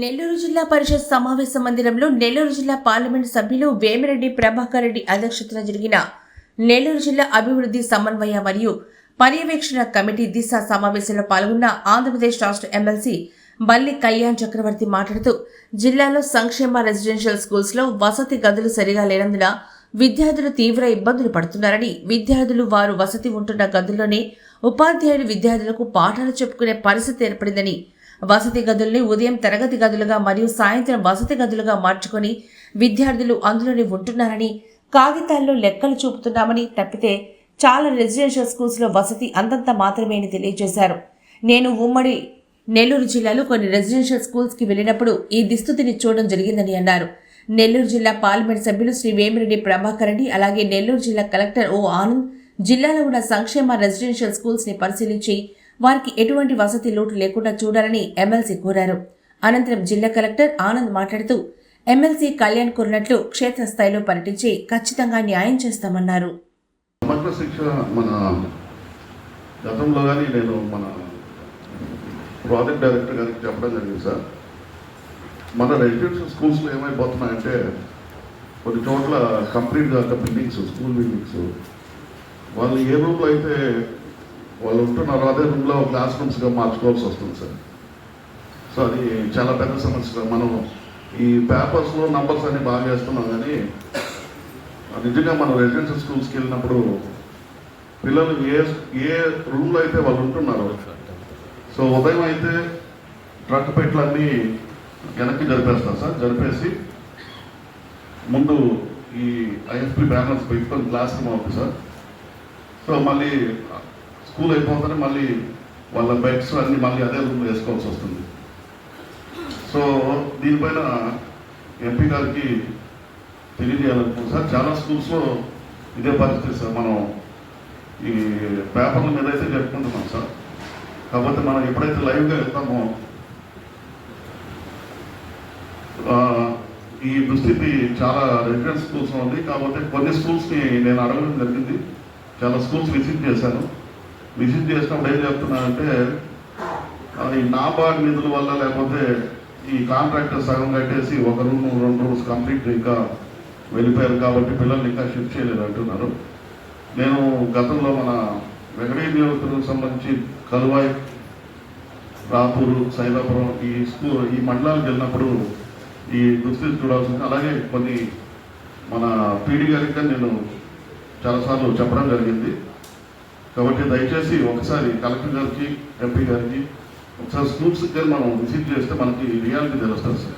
నెల్లూరు జిల్లా పరిషత్ సమావేశ మందిరంలో నెల్లూరు జిల్లా పార్లమెంట్ సభ్యులు వేమిరెడ్డి ప్రభాకర్ రెడ్డి అధ్యక్షతన జరిగిన నెల్లూరు జిల్లా అభివృద్ధి సమన్వయ మరియు పర్యవేక్షణ కమిటీ దిశ సమావేశంలో పాల్గొన్న ఆంధ్రప్రదేశ్ రాష్ట్ర ఎమ్మెల్సీ బల్లి కళ్యాణ్ చక్రవర్తి మాట్లాడుతూ జిల్లాలో సంక్షేమ రెసిడెన్షియల్ స్కూల్స్లో వసతి గదులు సరిగా లేనందున విద్యార్థులు తీవ్ర ఇబ్బందులు పడుతున్నారని విద్యార్థులు వారు వసతి ఉంటున్న గదుల్లోనే ఉపాధ్యాయులు విద్యార్థులకు పాఠాలు చెప్పుకునే పరిస్థితి ఏర్పడిందని వసతి గదుల్ని ఉదయం తరగతి గదులుగా మరియు సాయంత్రం వసతి గదులుగా మార్చుకొని విద్యార్థులు అందులోనే ఉంటున్నారని కాగితాల్లో లెక్కలు చూపుతున్నామని తప్పితే చాలా రెసిడెన్షియల్ స్కూల్స్లో వసతి అంతంత మాత్రమే అని తెలియజేశారు. నేను ఉమ్మడి నెల్లూరు జిల్లాలో కొన్ని రెసిడెన్షియల్ స్కూల్స్కి వెళ్ళినప్పుడు ఈ దుస్థితిని చూడడం జరిగిందని అన్నారు. నెల్లూరు జిల్లా పార్లమెంట్ సభ్యులు శ్రీ వేమిరెడ్డి ప్రభాకర్ రెడ్డి అలాగే నెల్లూరు జిల్లా కలెక్టర్ ఓ ఆనంద్ జిల్లాలో ఉన్న సంక్షేమ రెసిడెన్షియల్ స్కూల్స్ని పరిశీలించి వారికి ఎటువంటి వసతి లోటు లేకుండా చూడాలని ఎమ్మెల్సీ కోరారు. అనంతరం జిల్లా కలెక్టర్ ఆనంద్ మాట్లాడుతూ ఎమ్మెల్సీ కళ్యాణ్ కోరినట్లు క్షేత్రస్థాయిలో పర్యటించి ఖచ్చితంగా న్యాయం చేస్తామన్నారు. మన గతంలో కానీ నేను మన ప్రాజెక్ట్ డైరెక్టర్ గారికి చెప్పడం జరిగింది సార్. మన రెసిడెన్షియల్ స్కూల్స్లో ఏమైపోతున్నాయంటే కొన్ని చోట్ల కంప్లీట్గా బిల్డింగ్స్ స్కూల్ బిల్డింగ్స్. వాళ్ళు ఏ రూమ్లో అయితే వాళ్ళు ఉంటున్నారు. అదే రూమ్లో క్లాస్ రూమ్స్గా మార్చుకోవాల్సి వస్తుంది సార్. సో అది చాలా పెద్ద సమస్య మనం ఈ పేపర్స్లో నంబర్స్ అన్ని బాగా చేస్తున్నాం కానీ నిజంగా మనం రెసిడెన్షియల్ స్కూల్స్కి వెళ్ళినప్పుడు పిల్లలు ఏ ఏ రూమ్లో అయితే వాళ్ళు ఉంటున్నారు సో ఉదయం అయితే ట్రక్ పెట్లన్నీ వెనక్కి జరిపేస్తారు సార్. జరిపేసి ముందు ఈ ఐఎస్పీ బ్యానర్స్ పెట్టుకొని క్లాస్ రూమ్ అవుతుంది సార్. సో మళ్ళీ స్కూల్ అయిపోతే మళ్ళీ వాళ్ళ బెడ్స్ అన్ని మళ్ళీ అదే రూమ్ వేసుకోవాల్సి వస్తుంది. సో దీనిపైన ఎంపీ గారికి తెలియజేయాలనుకుంటున్నాను సార్ చాలా స్కూల్స్లో ఇదే పరిస్థితి సార్. మనం ఈ పేపర్ల మీద అయితే చెప్పుకుంటున్నాం సార్. కాకపోతే మనం ఎప్పుడైతే లైవ్గా వెళ్తామో ఈ దుస్థితి చాలా రెసిడెన్స్ స్కూల్స్ ఉంది. కాకపోతే కొన్ని స్కూల్స్ని నేను అడగడం జరిగింది. చాలా స్కూల్స్ విజిట్ చేశాను. విజిట్ చేసినప్పుడు ఏం చెప్తున్నానంటే ఈ నాబార్డ్ నిధుల వల్ల లేకపోతే ఈ కాంట్రాక్టర్ సగం కట్టేసి ఒక రూమ్ రెండు రూమ్స్ కంప్లీట్ ఇంకా వెళ్ళిపోయారు కాబట్టి పిల్లల్ని ఇంకా షిఫ్ట్ చేయలేదు అంటున్నారు. నేను గతంలో మన వెంకటేశ్వర నియోజకవర్గం సంబంధించి కలువాయి రాపూరు సైదాపురం ఈ స్కూల్ ఈ మండలాలకు వెళ్ళినప్పుడు ఈ దుస్థితి చూడాల్సింది. అలాగే కొన్ని మన పీడి గారికి నేను చాలాసార్లు చెప్పడం జరిగింది. కాబట్టి దయచేసి ఒకసారి కలెక్టర్ గారికి ఎంపీ గారికి ఒకసారి స్కూల్స్కి మనం విజిట్ చేస్తే మనకి రియాలిటీ తెలుస్తుంది సార్.